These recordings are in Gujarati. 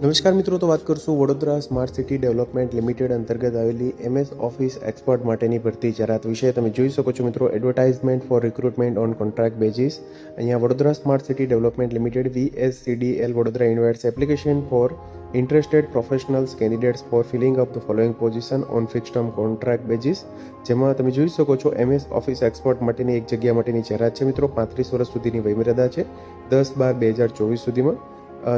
નમસ્કાર મિત્રો તો વાત કરશું Vadodara smart city development limited અંતર્ગત આવેલી એમએસ ઓફિસ એક્સપર્ટ માટેની ભરતી જાહેરાત વિશે તમે જોઈ શકો છો મિત્રો advertisement for recruitment on contract basis અહીંયા Vadodara smart city development limited VSCDL Vadodara invites application for interested professionals candidates for filling up the following position on fix term contract basis જેમાં તમે જોઈ શકો છો એમએસ ઓફિસ એક્સપર્ટ માટેની એક જગ્યા માટેની જાહેરાત છે મિત્રો પાંત્રીસ વર્ષ સુધીની વયમર્યાદા છે દસ બાર બે હજાર ચોવીસ સુધીમાં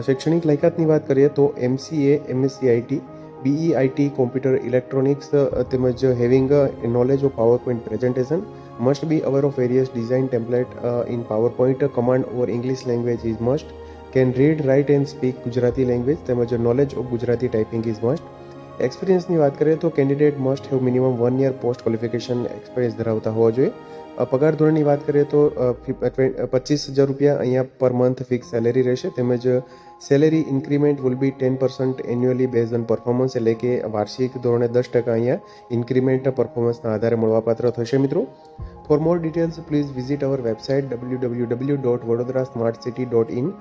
શૈક્ષણિક લાયકાતની વાત કરીએ તો MCA MSCIT BEIT computer electronics તેમજ having knowledge of power point presentation must be aware of various design template in power point command over English language is must can read write and speak Gujarati language તેમજ knowledge of Gujarati typing is must એક્સપિરિયન્સની વાત કરીએ તો candidate must have minimum one year post qualification experience ધરાવતા હોવા જોઈએ પગાર ધોરણની વાત કરીએ તો પચીસ હજાર રૂપિયા અહીંયા પર મંથ ફિક્સ સેલેરી રહેશે તેમજ salary increment will be ten percent annually base on performance એટલે કે વાર્ષિક ધોરણે દસ ટકા અહીંયા ઇન્ક્રીમેન્ટના પરફોર્મન્સના આધારે મળવાપાત્ર થશે મિત્રો for more details please visit our website W W W dot Vadodara smart city dot in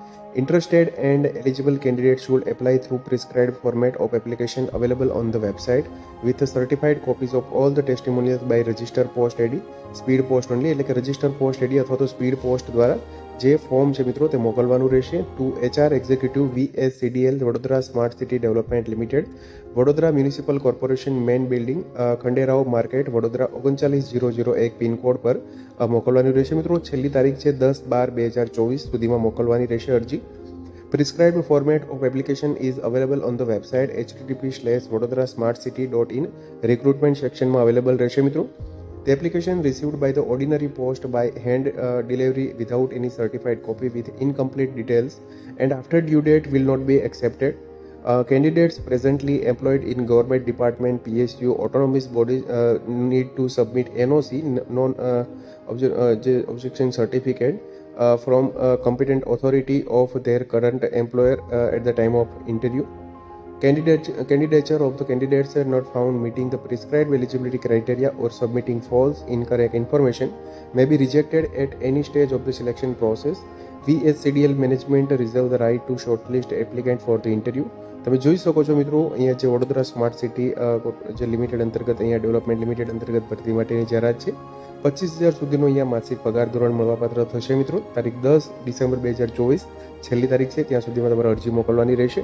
interested and eligible candidate should apply through prescribe format of application available on the website with certified copies of all the testimonials by register post AD speed post friendly એટલે કે રજિસ્ટર પોસ્ટ એડી અથવા તો સ્પીડ પોસ્ટ દ્વારા જે ફોર્મ છે મિત્રો તે મોકલવાનું રહેશે to HR executive VSCDL Vadodara smart city development limited Vadodara municipal corporation main building Khanderao market Vadodara ઓગણચાલીસ ઝીરો જીરો એક પિનકોડ પર મોકલવાની રહેશે મિત્રો છેલ્લી તારીખ છે દસ બાર બે હજાર ચોવીસ સુધીમાં મોકલવાની રહેશે અરજી prescribe format of application is available on the website http slash Vadodara smart city dot in recruitment સેક્શનમાં અવેલેબલ રહેશે મિત્રો The application received by the ordinary post by hand uh, delivery without any certified copy with incomplete details and after due date will not be accepted. Uh, candidates presently employed in government department, PSU, autonomous bodies uh, need to submit NOC non uh, uh objection certificate uh, from competent authority of their current employer uh, at the time of interview. Candidate, candidature of the candidates are not found meeting the prescribed eligibility criteria or submitting false, incorrect information may be rejected at any stage of the selection process. We as CDL management reserve the right to shortlist applicant for the interview. તમે જોઈ શકો છો મિત્રો અહીંયા જે વડોદરા સ્માર્ટ સિટી જે લિમિટેડ અંતર્ગત અહીંયા ડેવલપમેન્ટ લિમિટેડ અંતર્ગત ભરતી માટેની જાહેરાત છે પચીસ હજાર સુધીનો અહીંયા માસિક પગાર ધોરણ મળવાપાત્ર થશે મિત્રો તારીખ દસ ડિસેમ્બર બે હજાર ચોવીસ છેલ્લી તારીખ છે ત્યાં સુધીમાં તમારે અરજી મોકલવાની રહેશે